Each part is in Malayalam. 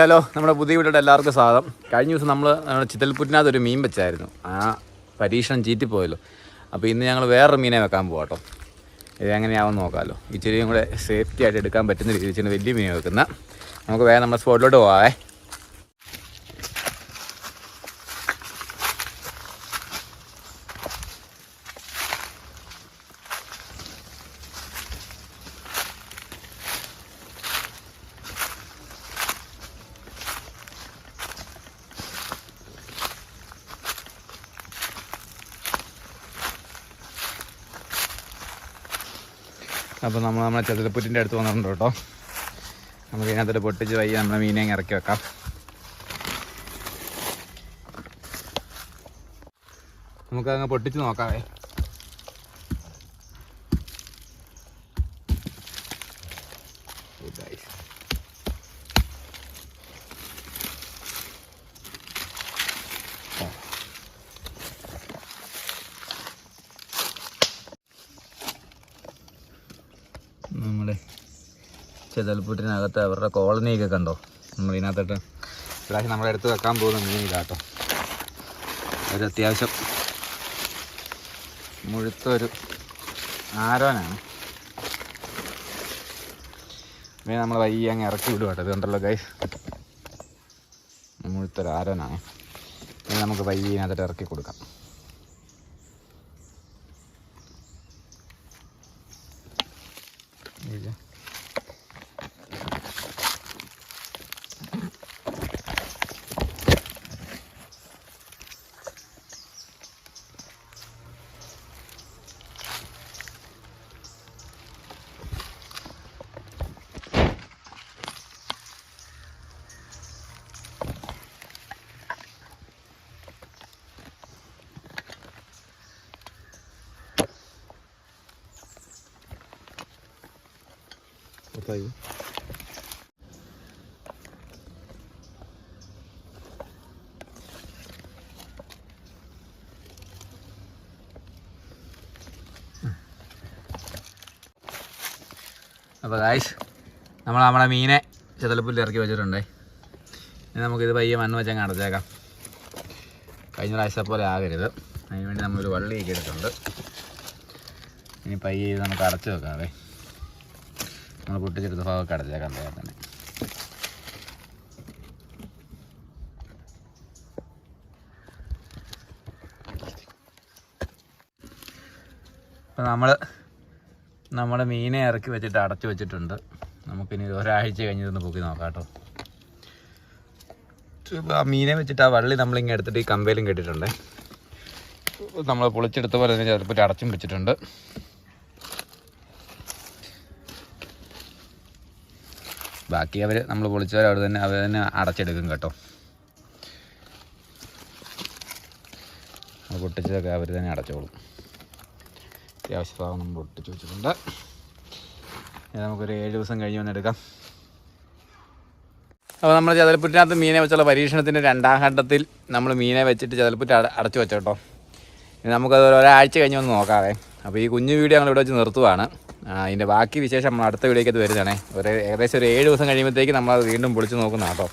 ഹലോ നമ്മുടെ പുതിയ വീട്ടിലോട്ട് എല്ലാവർക്കും സ്വാഗതം. കഴിഞ്ഞ ദിവസം നമ്മൾ ചിത്തൽപുറ്റിനകത്ത് ഒരു മീൻ വെച്ചായിരുന്നു. ആ പരീക്ഷണം ചീറ്റിപ്പോയല്ലോ അപ്പോൾ ഇന്ന് ഞങ്ങൾ വേറൊരു മീനെ വെക്കാൻ പോകാം ഇത് എങ്ങനെയാവും നോക്കാമല്ലോ ഇച്ചിരിയും കൂടെ സേഫ്റ്റി ആയിട്ട് എടുക്കാൻ പറ്റുന്ന രീതിയിൽ വലിയ മീൻ വെക്കുന്ന. നമുക്ക് വേഗം നമ്മുടെ സ്പോട്ടിലോട്ട് പോകാവേ അപ്പോൾ നമ്മൾ നമ്മളെ ചെതലപ്പുറ്റിന്റെ അടുത്ത് വന്നിട്ടുണ്ട് കേട്ടോ. നമുക്ക് ഇതിനകത്തോട്ട് പൊട്ടിച്ച് വൈകി നമ്മളെ മീനെ ഇറക്കി വെക്കാം. നമുക്കങ്ങ് പൊട്ടിച്ച് നോക്കാവേ. നമ്മുടെ ചെതൽപ്പുറ്റിനകത്ത് അവരുടെ കോളനിയൊക്കെ കണ്ടോ? നമ്മൾ ഇതിനകത്തോട്ട് പ്രാവശ്യം നമ്മുടെ അടുത്ത് വെക്കാൻ പോകുന്ന മീൻ ഇതാട്ടോ ഒരു അത്യാവശ്യം മുഴുത്തൊരു ആരോനാണ്. മീൻ നമ്മൾ വയ്യ അങ്ങ് ഇറക്കി വിടുക കേട്ടോ. ഇതുണ്ടല്ലോ ഗൈസ് മുഴുത്തൊരു ആരോനാണ്. ഇനി നമുക്ക് വയ്യ ഇറക്കി കൊടുക്കാം. виде. Otayi. അപ്പോൾ ഗായ്സ് നമ്മൾ നമ്മുടെ മീനെ ചെതലപ്പുല്ല് ഇറക്കി വെച്ചിട്ടുണ്ടേ. ഇനി നമുക്കിത് പയ്യെ മണ്ണ് വെച്ചങ്ങ് അടച്ചേക്കാം. കഴിഞ്ഞ പ്രാവശ്യത്തെ പോലെ ആകരുത്. അതിന് വേണ്ടി നമ്മളൊരു വള്ളിയൊക്കെ എടുത്തിട്ടുണ്ട്. ഇനി പയ്യെ ഇത് നമുക്ക് അടച്ചു വെക്കാവേ. നമ്മൾ പൊട്ടിച്ചെടുത്ത ഭാഗമൊക്കെ അടച്ചേക്കാം വേഗം തന്നെ അപ്പം നമ്മൾ നമ്മുടെ മീനെ ഇറക്കി വെച്ചിട്ട് അടച്ചു വെച്ചിട്ടുണ്ട്. നമുക്കിനി ഒരാഴ്ച കഴിഞ്ഞ് ഇതൊന്ന് പൊക്കി നോക്കാം കേട്ടോ. ആ മീനെ വെച്ചിട്ട് ആ വള്ളി നമ്മളിങ്ങനെ എടുത്തിട്ട് ഈ കമ്പയിലും കെട്ടിട്ടുണ്ട് നമ്മൾ പൊളിച്ചെടുത്ത പോലെ തന്നെ ചിലപ്പോൾ അടച്ചും വെച്ചിട്ടുണ്ട് ബാക്കി അവർ നമ്മൾ പൊളിച്ചവർ അവിടെ തന്നെ അവർ തന്നെ അടച്ചെടുക്കും കേട്ടോ. പൊട്ടിച്ചതൊക്കെ അവർ തന്നെ അടച്ചോളും. അത്യാവശ്യ സാധനം നമ്മൾ പൊട്ടിച്ച് വെച്ചിട്ടുണ്ട്. നമുക്കൊരു ഏഴ് ദിവസം കഴിഞ്ഞ് വന്നെടുക്കാം അപ്പോൾ നമ്മൾ ചതലപ്പുറ്റിനകത്ത് മീനെ വെച്ചുള്ള പരീക്ഷണത്തിന്റെ രണ്ടാം ഘട്ടത്തിൽ നമ്മൾ മീനെ വെച്ചിട്ട് ചതലപ്പുറ്റ് അട അടച്ചു വെച്ചോട്ടോ നമുക്കത് ഒരാഴ്ച കഴിഞ്ഞ് വന്ന് നോക്കാവേ. അപ്പോൾ ഈ കുഞ്ഞു വീഡിയോ ഞങ്ങൾ ഇവിടെ വെച്ച് നിർത്തുവാണ്. അതിന്റെ ബാക്കി വിശേഷം നമ്മൾ അടുത്ത വീഡിയോക്കകത്ത് വരുന്നതാണേ. ഒരു ഏകദേശം ഒരു ഏഴ് ദിവസം കഴിയുമ്പോഴത്തേക്ക് നമ്മളത് വീണ്ടും പൊളിച്ച് നോക്കുന്ന കേട്ടോ.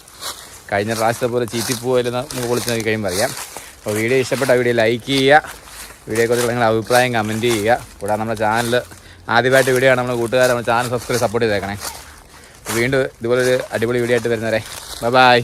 കഴിഞ്ഞ പ്രാവശ്യത്തെ പോലെ ചീറ്റിപ്പോയില്ല നമുക്ക് പൊളിച്ച് നോക്കി കഴിയുമ്പോൾ അറിയാം. അപ്പോൾ വീഡിയോ ഇഷ്ടപ്പെട്ട വീഡിയോ ലൈക്ക് ചെയ്യുക. വീഡിയോയെക്കുറിച്ചുള്ള നിങ്ങളുടെ അഭിപ്രായം കമന്റ് ചെയ്യുക. കൂടാതെ നമ്മുടെ ചാനൽ ആദ്യമായിട്ട് വീഡിയോ ആണ് നമ്മൾ കൂട്ടുകാർ നമ്മുടെ ചാനൽ സബ്സ്ക്രൈബ് സപ്പോർട്ട് ചെയ്തേക്കണേ. വീണ്ടും ഇതുപോലൊരു അടിപൊളി വീഡിയോ ആയിട്ട് വരുന്നവരെ. ബൈ